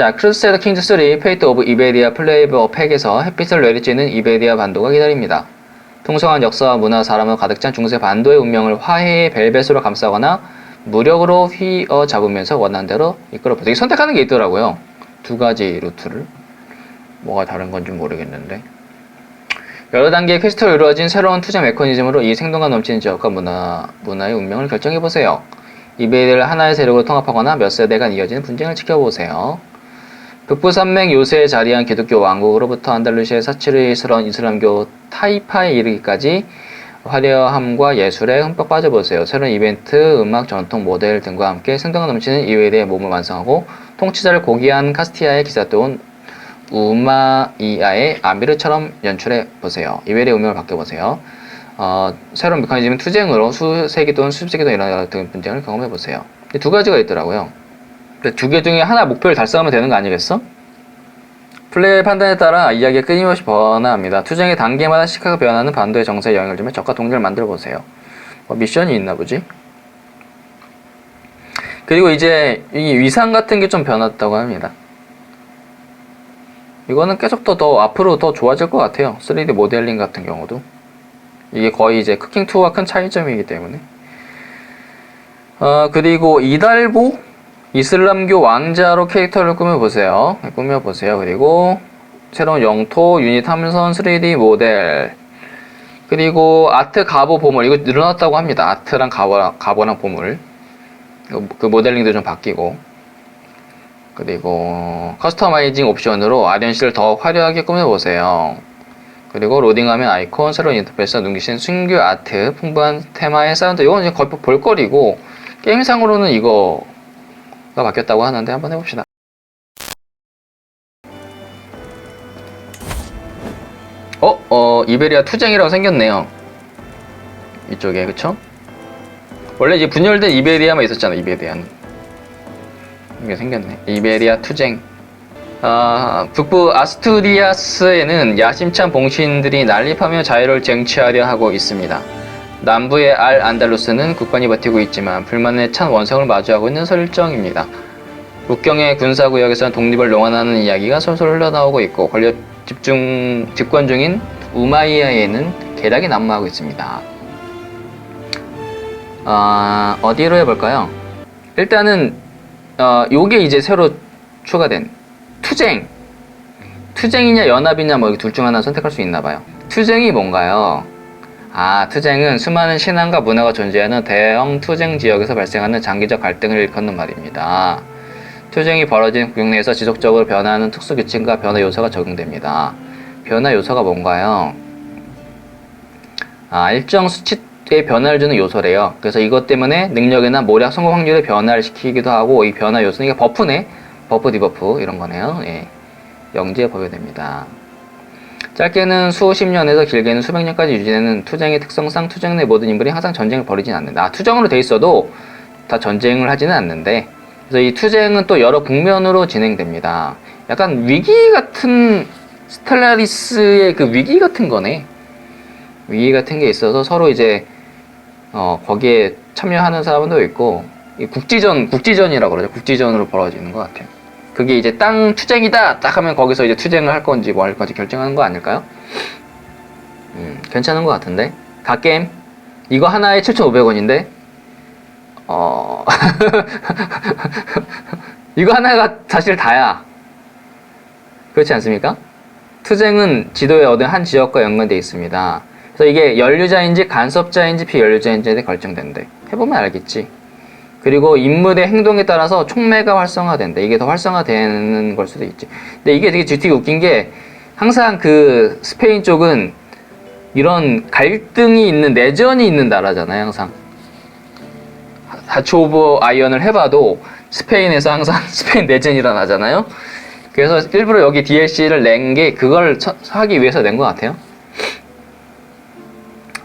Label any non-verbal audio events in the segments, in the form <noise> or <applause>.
자, 크루세더 킹즈 3 페이트 오브 이베리아 플레이버 팩에서 햇빛을 내리쬐는 이베리아 반도가 기다립니다. 풍성한 역사와 문화, 사람으로 가득 찬 중세 반도의 운명을 화해의 벨벳으로 감싸거나 무력으로 휘어 잡으면서 원하는 대로 이끌어보세요. 선택하는 게 있더라고요. 두 가지 루트를. 뭐가 다른 건지 모르겠는데. 여러 단계의 퀘스트로 이루어진 새로운 투자 메커니즘으로 이 생동감 넘치는 지역과 문화, 문화의 운명을 결정해보세요. 이베리아를 하나의 세력으로 통합하거나 몇 세대간 이어지는 분쟁을 지켜보세요. 북부 산맥 요새에 자리한 기독교 왕국으로부터 안달루시아의 사치르스러운 이슬람교 타이파에 이르기까지 화려함과 예술에 흠뻑 빠져보세요. 새로운 이벤트, 음악, 전통, 모델 등과 함께 생동감 넘치는 이외의 몸을 완성하고 통치자를 고귀한 카스티아의 기사도온 우마이아의 아미르처럼 연출해 보세요. 이외의 운명을 바꿔보세요. 어, 새로운 메커니즘은 투쟁으로 수세기 또는 수십 세기 동안 일어나는 등 분쟁을 경험해 보세요. 두 가지가 있더라고요. 두 개 중에 하나 목표를 달성하면 되는 거 아니겠어? 플레이의 판단에 따라 이야기가 끊임없이 변화합니다. 투쟁의 단계마다 시각이 변하는 반도의 정세에 영향을 주며 적과 동료를 만들어 보세요. 뭐 미션이 있나 보지? 그리고 이제 이 위상 같은 게 좀 변했다고 합니다. 이거는 계속 더, 더 앞으로 더 좋아질 것 같아요. 3D 모델링 같은 경우도. 이게 거의 이제 쿠킹2와 큰 차이점이기 때문에. 어, 그리고 이달보 이슬람교 왕자로 캐릭터를 꾸며보세요. 네, 꾸며보세요. 그리고 새로운 영토, 유닛 함선, 3D 모델. 그리고 아트 가보 보물. 이거 늘어났다고 합니다. 아트랑 가보, 가보랑 보물. 그 모델링도 좀 바뀌고. 그리고 커스터마이징 옵션으로 아련시를 더 화려하게 꾸며보세요. 그리고 로딩하면 아이콘, 새로운 인터페이스와 눈기신 신규 아트, 풍부한 테마의 사운드. 이건 이제 거의 볼거리고 게임상으로는 이거 가 바뀌었다고 하는데 한번 해봅시다. 어, 어, 이베리아 투쟁이라고 생겼네요. 이쪽에, 그쵸? 원래 이제 분열된 이베리아만 있었잖아, 이베리아는. 이게 생겼네. 이베리아 투쟁. 아, 북부 아스투리아스에는 야심찬 봉신들이 난립하며 자유를 쟁취하려 하고 있습니다. 남부의 알 안달루스는 국반이 버티고 있지만 불만의 찬 원성을 마주하고 있는 설정입니다. 국경의 군사구역에서는 독립을 농안하는 이야기가 솔솔 흘러나오고 있고 권력 집중 집권 중인 우마이아에는 계략이 난무하고 있습니다. 아, 어디로 해볼까요? 일단은 어, 요게 이제 새로 추가된 투쟁. 투쟁이냐 연합이냐 뭐 둘 중 하나 선택할 수 있나 봐요. 투쟁이 뭔가요? 아, 투쟁은 수많은 신앙과 문화가 존재하는 대형 투쟁 지역에서 발생하는 장기적 갈등을 일컫는 말입니다. 투쟁이 벌어진 국경 내에서 지속적으로 변화하는 특수 규칙과 변화 요소가 적용됩니다. 변화 요소가 뭔가요? 아, 일정 수치의 변화를 주는 요소래요. 그래서 이것 때문에 능력이나 모략 성공 확률의 변화를 시키기도 하고 이 변화 요소는 이게 버프네. 버프 디버프 이런 거네요. 예. 영지에 보여됩니다. 짧게는 수십 년에서 길게는 수백 년까지 유지되는 투쟁의 특성상 투쟁 내 모든 인물이 항상 전쟁을 벌이진 않는다. 아, 투정으로 돼 있어도 다 전쟁을 하지는 않는데 그래서 이 투쟁은 또 여러 국면으로 진행됩니다. 약간 위기 같은 스텔라리스의 그 위기 같은 거네. 위기 같은 게 있어서 서로 이제 어, 거기에 참여하는 사람도 있고 이 국지전 국지전이라고 그러죠. 국지전으로 벌어지는 것 같아요. 그게 이제 땅 투쟁이다 딱 하면 거기서 이제 투쟁을 할 건지 뭐 할 건지 결정하는 거 아닐까요? 음, 괜찮은 것 같은데 갓게임 이거 하나에 7,500원인데 어 <laughs> 이거 하나가 사실 다야 그렇지 않습니까? 투쟁은 지도에 얻은 한 지역과 연관되어 있습니다. 그래서 이게 연류자인지 간섭자인지 비연류자인지에 결정된대. 해보면 알겠지. 그리고 인물의 행동에 따라서 촉매가 활성화된다. 이게 더 활성화되는 걸 수도 있지. 근데 이게 되게 되게 웃긴 게 항상 그 스페인 쪽은 이런 갈등이 있는 내전이 있는 나라잖아요. 항상 다치 오브 아이언을 해봐도 스페인에서 항상 <laughs> 스페인 내전이 일어나잖아요. 그래서 일부러 여기 DLC를 낸 게 그걸 쳐- 하기 위해서 낸 것 같아요.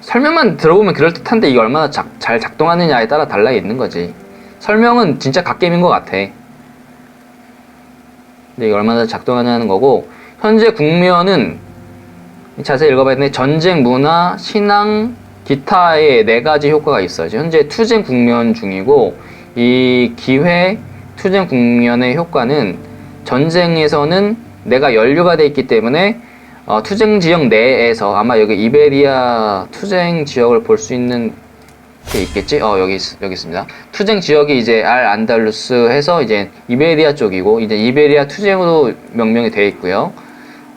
설명만 들어보면 그럴듯한데 이게 얼마나 작- 잘 작동하느냐에 따라 달라 있는 거지. 설명은 진짜 갓게임인 것 같아. 근데 이게 얼마나 작동하냐는 거고, 현재 국면은 자세히 읽어봐야 되는데, 전쟁, 문화, 신앙, 기타의 네 가지 효과가 있어요. 현재 투쟁 국면 중이고, 이 기회 투쟁 국면의 효과는 전쟁에서는 내가 연류가 돼 있기 때문에 어, 투쟁 지역 내에서 아마 여기 이베리아 투쟁 지역을 볼 수 있는 게 있겠지? 어 여기 있, 여기 있습니다. 투쟁 지역이 이제 알 안달루스 해서 이제 이베리아 쪽이고 이제 이베리아 투쟁으로 명명이 되어 있고요.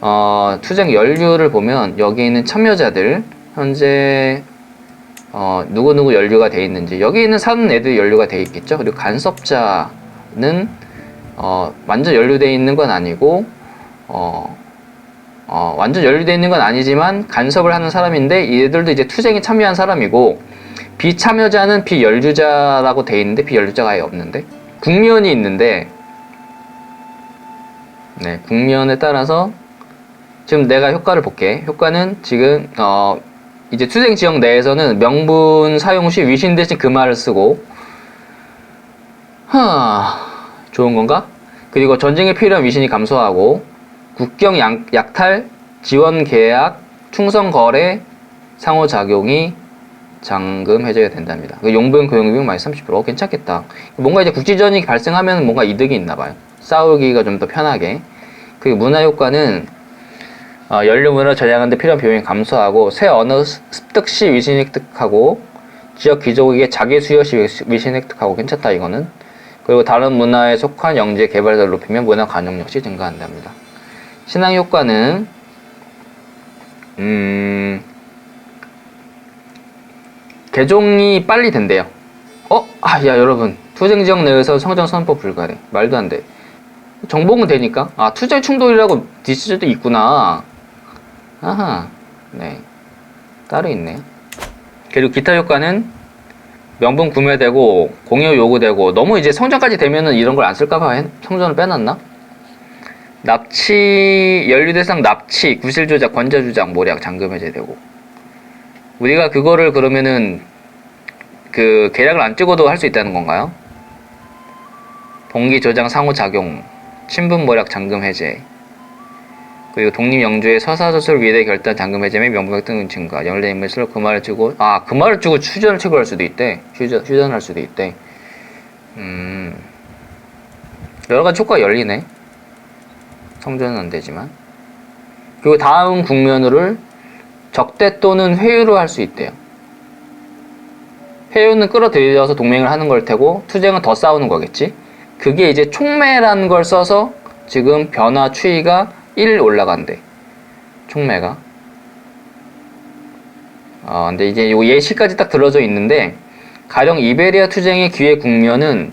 어, 투쟁 연류를 보면 여기 있는 참여자들 현재 어, 누구누구 연류가 돼 있는지 여기 있는 사는 애들 연류가 돼 있겠죠. 그리고 간섭자는 어, 완전 연루돼 있는 건 아니고 어, 어, 완전 연루돼 있는 건 아니지만 간섭을 하는 사람인데 얘들도 이제 투쟁에 참여한 사람이고 비참여자는 비연루자라고 돼 있는데 비연루자가 아예 없는데? 국면이 있는데 네 국면에 따라서 지금 내가 효과를 볼게. 효과는 지금 어 이제 투쟁 지역 내에서는 명분 사용 시 위신 대신 그 말을 쓰고. 하 좋은 건가? 그리고 전쟁에 필요한 위신이 감소하고 국경 양, 약탈 지원 계약 충성 거래 상호작용이 잔금 해제가 된답니다. 그 용병 고용 비용 마이너스 30% 어, 괜찮겠다. 뭔가 이제 국지전이 발생하면 뭔가 이득이 있나 봐요. 싸우기가 좀 더 편하게. 그 문화 효과는 어, 연료문을 저장하는 데 필요한 비용이 감소하고 새 언어 습득 시 위신 획득하고 지역 귀족에게 자기 수요 시 위신 획득하고 괜찮다 이거는. 그리고 다른 문화에 속한 영재 개발자를 높이면 문화 관용 역시 증가한답니다. 신앙 효과는 음 개종이 빨리 된대요. 어? 아, 야, 여러분. 투쟁 지역 내에서 성장 선포 불가래. 말도 안 돼. 정복은 되니까. 아, 투쟁 충돌이라고 디시즈도 있구나. 아하. 네. 따로 있네요. 그리고 기타 효과는 명분 구매되고 공여 요구되고 너무 이제 성전까지 되면은 이런 걸 안 쓸까봐 성전을 빼놨나? 납치 연류 대상 납치 구실 조작 권자 조작 모략 잔금 해제되고 우리가 그거를 그러면은 그 계약을 안 찍어도 할 수 있다는 건가요? 동기 조장 상호작용, 친분 모략 잔금 해제, 그리고 독립 영주의 서사소설 위대 결단 잔금 해제 및 명부백 등 증가, 연례 인물 수록 그 말을 주고 아그 말을 주고 휴전을 체결할 수도 있대, 휴전 휴전할 수도 있대. 음 여러 가지 효과가 열리네. 성전은 안 되지만. 그리고 다음 국면으로를 적대 또는 회유로 할 수 있대요. 회유는 끌어들여서 동맹을 하는 걸 테고 투쟁은 더 싸우는 거겠지. 그게 이제 총매라는 걸 써서 지금 변화 추이가 1 올라간대. 총매가. 어, 근데 이제 요 예시까지 딱 들어져 있는데 가령 이베리아 투쟁의 기회 국면은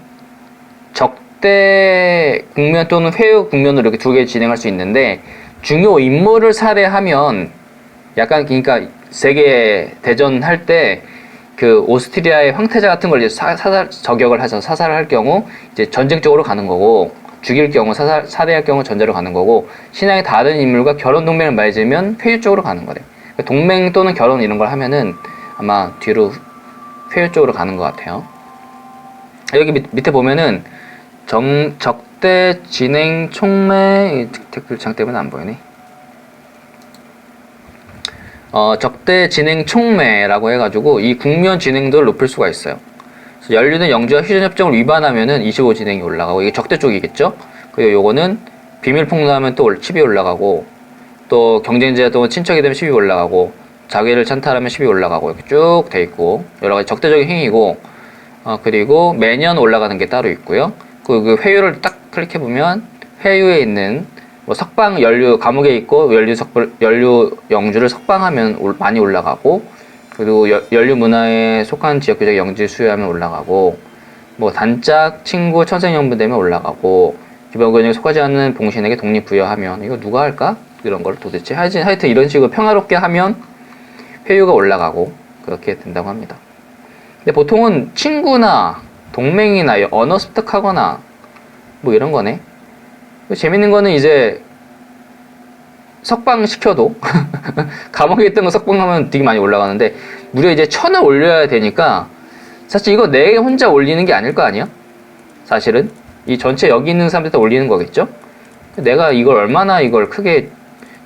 적대 국면 또는 회유 국면으로 이렇게 두 개 진행할 수 있는데 중요 인물을 살해하면 약간 그러니까 세계 대전 할 때 그 오스트리아의 황태자 같은 걸 이제 사, 살 저격을 해서 사살을 할 경우 이제 전쟁 쪽으로 가는 거고 죽일 경우 사살 살해할 경우 전제로 가는 거고 신앙의 다른 인물과 결혼 동맹을 맺으면 회유 쪽으로 가는 거래. 그러니까 동맹 또는 결혼 이런 걸 하면은 아마 뒤로 회유 쪽으로 가는 것 같아요. 여기 밑, 밑에 보면은 정 적대 진행 총매 댓글창 때문에 안 보이네. 어, 적대 진행 총매라고 해가지고 이 국면 진행도를 높일 수가 있어요. 연류는 영주와 휴전 협정을 위반하면은 25 진행이 올라가고 이게 적대 쪽이겠죠. 그리고 요거는 비밀 폭로하면 또 10이 올라가고 또 경쟁자 또 친척이 되면 10이 올라가고 자기를 찬탈하면 10이 올라가고 이렇게 쭉 돼 있고 여러 가지 적대적인 행위고 어, 그리고 매년 올라가는 게 따로 있고요. 그, 그 회유를 딱 클릭해 보면 회유에 있는 뭐 석방 연료 감옥에 있고 연료 석 연료 영주를 석방하면 올, 많이 올라가고 그리고 여, 연료 문화에 속한 지역 규적 영지 수여하면 올라가고 뭐 단짝 친구 천생연분 되면 올라가고 기본 근역에 속하지 않는 봉신에게 독립 부여하면 이거 누가 할까 이런 걸 도대체 하여튼, 하여튼 이런 식으로 평화롭게 하면 회유가 올라가고 그렇게 된다고 합니다. 근데 보통은 친구나 동맹이나 언어 습득하거나 뭐 이런 거네. 재밌는 거는 이제 석방 시켜도 <laughs> 감옥에 있던 거 석방하면 되게 많이 올라가는데 무려 이제 천을 올려야 되니까 사실 이거 내 혼자 올리는 게 아닐 거 아니야? 사실은 이 전체 여기 있는 사람들 다 올리는 거겠죠? 내가 이걸 얼마나 이걸 크게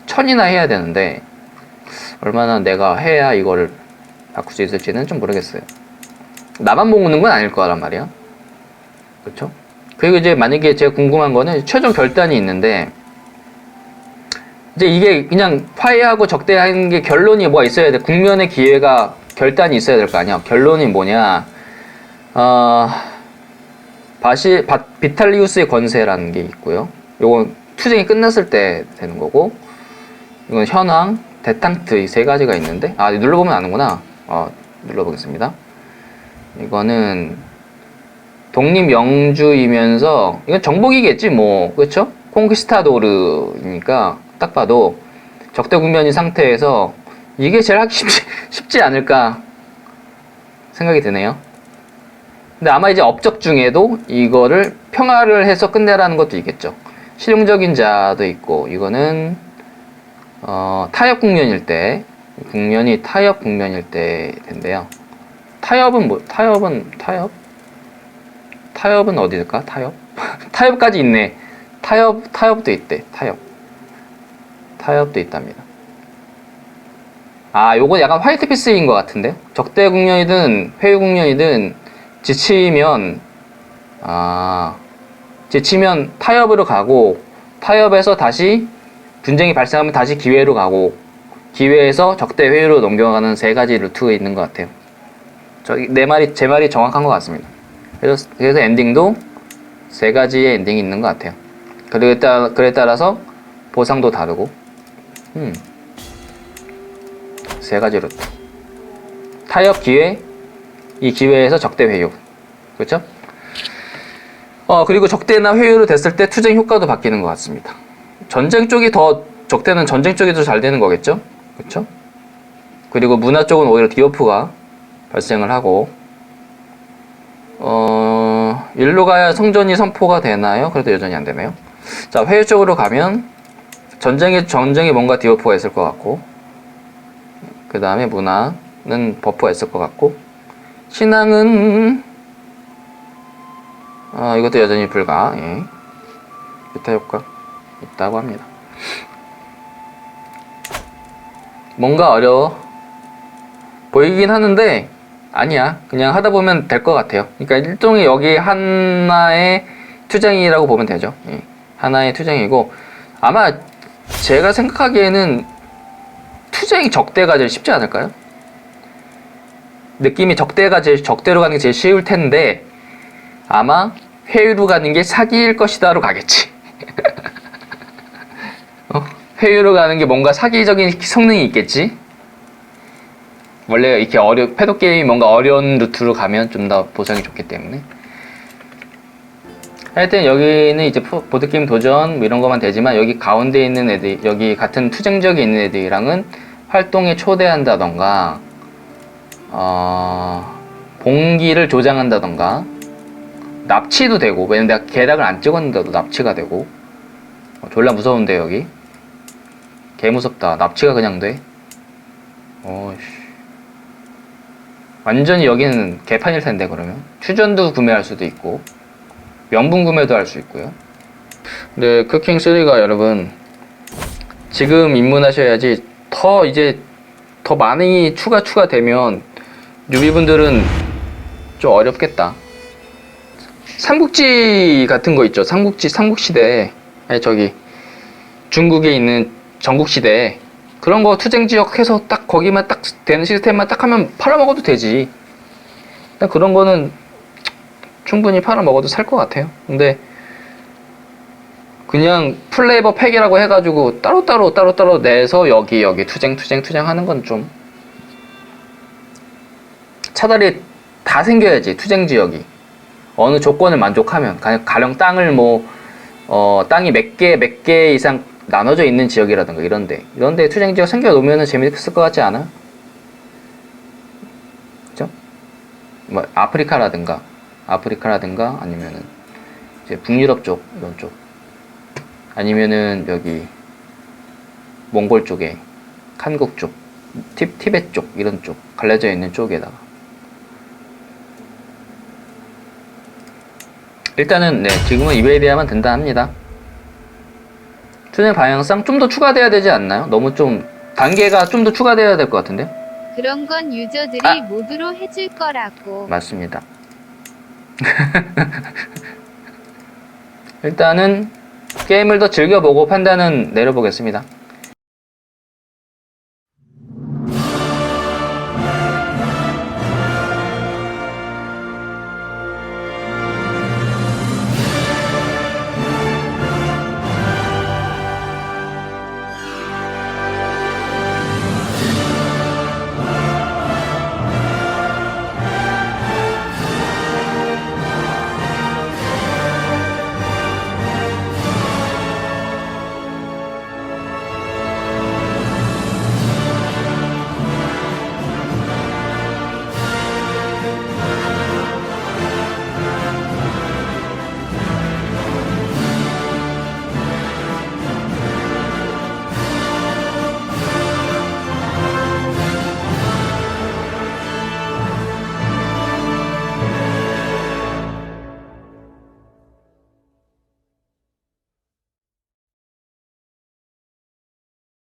천이나 해야 되는데 얼마나 내가 해야 이거를 바꿀 수 있을지는 좀 모르겠어요. 나만 모으는 건 아닐 거란 말이야. 그렇죠? 그리고 이제 만약에 제가 궁금한 거는 최종 결단이 있는데 이제 이게 그냥 화해하고 적대하는 게 결론이 뭐가 있어야 돼. 국면의 기회가 결단이 있어야 될 거 아니야. 결론이 뭐냐? 어, 바시 바, 비탈리우스의 권세라는 게 있고요. 요건 투쟁이 끝났을 때 되는 거고, 이건 현황, 데탕트 이 세 가지가 있는데, 아 눌러보면 아는구나. 어, 눌러보겠습니다. 이거는 독립 영주이면서 이건 정복이겠지 뭐 그렇죠? 콩키스타도르니까 딱 봐도 적대 국면인 상태에서 이게 제일 하기 쉽지, <laughs> 쉽지 않을까 생각이 드네요. 근데 아마 이제 업적 중에도 이거를 평화를 해서 끝내라는 것도 있겠죠. 실용적인 자도 있고 이거는 어, 타협 국면일 때 국면이 타협 국면일 때 된대요. 타협은 뭐 타협은 타협? 타협은 어디일까? 타협? <laughs> 타협까지 있네. 타협 타협도 있대. 타협. 타협도 있답니다. 아, 요건 약간 화이트 피스인 것 같은데. 적대 국면이든 회유 국면이든 지치면 아 지치면 타협으로 가고 타협에서 다시 분쟁이 발생하면 다시 기회로 가고 기회에서 적대 회유로 넘겨가는 세 가지 루트가 있는 것 같아요. 저기 내 말이 제 말이 정확한 것 같습니다. 그래서 그래서 엔딩도 세 가지의 엔딩이 있는 것 같아요. 그에 따라 그에 따라서 보상도 다르고, 음, 세 가지 루트. 타협 기회, 이 기회에서 적대 회유, 그렇죠? 어 그리고 적대나 회유로 됐을 때 투쟁 효과도 바뀌는 것 같습니다. 전쟁 쪽이 더 적대는 전쟁 쪽이 더 잘 되는 거겠죠, 그렇죠? 그리고 문화 쪽은 오히려 디오프가 발생을 하고 어 일로 가야 성전이 선포가 되나요? 그래도 여전히 안 되네요. 자 회유 쪽으로 가면 전쟁에 전쟁에 뭔가 디오프가 있을 것 같고 그 다음에 문화는 버프가 있을 것 같고 신앙은 어, 이것도 여전히 불가 예. 비타 효과 있다고 합니다. 뭔가 어려워 보이긴 하는데 아니야 그냥 하다 보면 될 것 같아요 그러니까 일종의 여기 하나의 투쟁이라고 보면 되죠 예. 하나의 투쟁이고 아마 제가 생각하기에는 투쟁이 적대가 제일 쉽지 않을까요? 느낌이 적대가 제일 적대로 가는 게 제일 쉬울 텐데 아마 회유로 가는 게 사기일 것이다로 가겠지 <laughs> 어? 회유로 가는 게 뭔가 사기적인 성능이 있겠지 원래 이렇게 어려 패도 게임이 뭔가 어려운 루트로 가면 좀 더 보상이 좋기 때문에. 하여튼 여기는 이제 포- 보드게임 도전 뭐 이런 것만 되지만 여기 가운데 있는 애들 여기 같은 투쟁적이 있는 애들이랑은 활동에 초대한다던가 어, 봉기를 조장한다던가 납치도 되고 왜냐면 내가 계략을 안 찍었는데도 납치가 되고. 어, 졸라 무서운데 여기. 개 무섭다. 납치가 그냥 돼. 어이씨 완전히 여기는 개판일 텐데 그러면 퓨전도 구매할 수도 있고 명분 구매도 할 수 있고요. 근데 쿠킹 3가 여러분 지금 입문하셔야지 더 이제 더 많이 추가 추가되면 뉴비분들은 좀 어렵겠다. 삼국지 같은 거 있죠. 삼국지 삼국시대 아니 저기 중국에 있는 전국시대 그런 거 투쟁 지역 해서 딱 거기만 딱 되는 시스템만 딱 하면 팔아먹어도 되지. 그냥 그런 거는 충분히 팔아먹어도 살 것 같아요. 근데 그냥 플레이버 팩이라고 해가지고 따로따로 따로따로 내서 여기 여기 투쟁 투쟁 투쟁 하는 건 좀 차라리 다 생겨야지 투쟁 지역이 어느 조건을 만족하면 가- 가령 땅을 뭐 어, 땅이 몇 개 몇 개 이상 나눠져 있는 지역이라든가 이런데 이런데 투쟁 지역 생겨 놓으면 재밌을 것 같지 않아? 그죠? 뭐 아프리카라든가 아프리카라든가 아니면은 이제 북유럽 쪽 이런 쪽 아니면은 여기 몽골 쪽에 한국 쪽 티, 티베트 쪽 이런 쪽 갈라져 있는 쪽에다가 일단은 네 지금은 이베리아만 된다 합니다. 투쟁 방향상 좀 더 추가돼야 되지 않나요? 너무 좀 단계가 좀 더 추가돼야 될 것 같은데? 그런 건 유저들이 아. 모두로 해줄 거라고. 맞습니다. <laughs> 일단은 게임을 더 즐겨보고 판단은 내려보겠습니다.